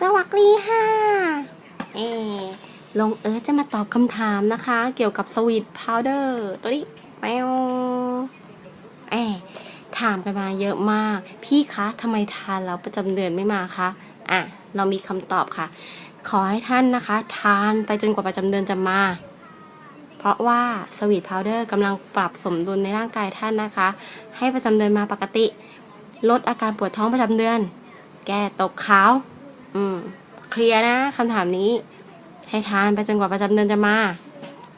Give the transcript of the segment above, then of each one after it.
สวัสดีค่ะเอลงเอิร์ธจะมาตอบคำถามนะคะ เกี่ยวกับสวีทพาวเดอร์ตัวนี้แมวเอถามกันมาเยอะมาก พี่คะทำไมทานแล้วประจำเดือนไม่มาคะอะ เรามีคำตอบค่ะ ขอให้ท่านนะคะ ทานไปจนกว่าประจำเดือนจะมา เพราะว่าสวีทพาวเดอร์กำลังปรับสมดุลในร่างกายท่านนะคะ ให้ประจำเดือนมาปกติ ลดอาการปวดท้องประจำเดือน แก้ตกขาว อืม เคลียร์นะคำถามนี้ ให้ทานไปจนกว่าประจำเดือนจะมา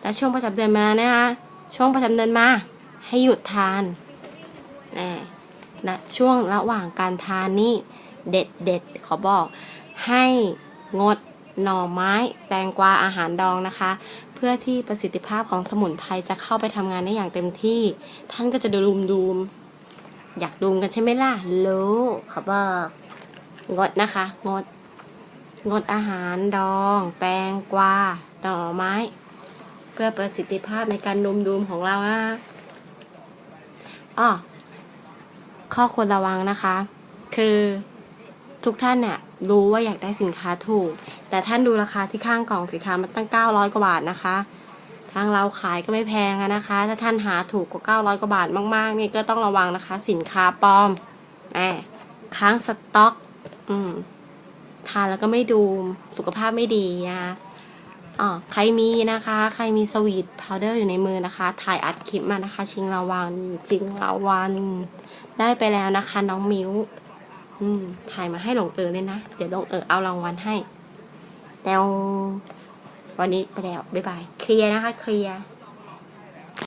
และช่วงประจำเดือนมานะคะ ช่วงประจำเดือนมา ให้หยุดทานน่และช่วงระหว่างการทานนี่เด็ดเด็ดขอบอก ให้งดหน่อไม้ แตงกวาอาหารดองนะคะ เพื่อที่ประสิทธิภาพของสมุนไพรจะเข้าไปทำงานได้อย่างเต็มที่ ท่านก็จะดูมดูมอยากดูมกันใช่ไหมล่ะรู้ขอบอก งดนะคะ งด งดอาหารดอง แตงกวาหน่อไม้ เพื่อประสิทธิภาพในการนุมดูมของเรานะอ้อข้อควรระวังนะคะ คือทุกท่านเนี่ยรู้ว่าอยากได้สินค้าถูก แต่ท่านดูราคาที่ข้างกล่องสินค้ามันตั้ง 900 กว่าบาทนะคะ ทางเราขายก็ไม่แพงนะคะ ถ้าท่านหาถูกกว่า 900 กว่าบาทมากๆนี่ก็ต้องระวังนะคะ สินค้าปลอมแอบค้างสต็อก อืม ทานแล้วก็ไม่ดูสุขภาพไม่ดีนะคะอ๋อใครมีนะคะ ใครมีสวีทพาวเดอร์อยู่ในมือนะคะ ถ่ายอัดคลิปมานะคะ ชิงรางวัลชิงรางวัลได้ไปแล้วนะคะ น้องมิวอืมถ่ายมาให้หลงเอ๋อเลยนะ เดี๋ยวหลงเอ๋อเอารางวัลให้แต่วันนี้ไปแล้วบ๊ายบาย เคลียร์นะคะ เคลียร์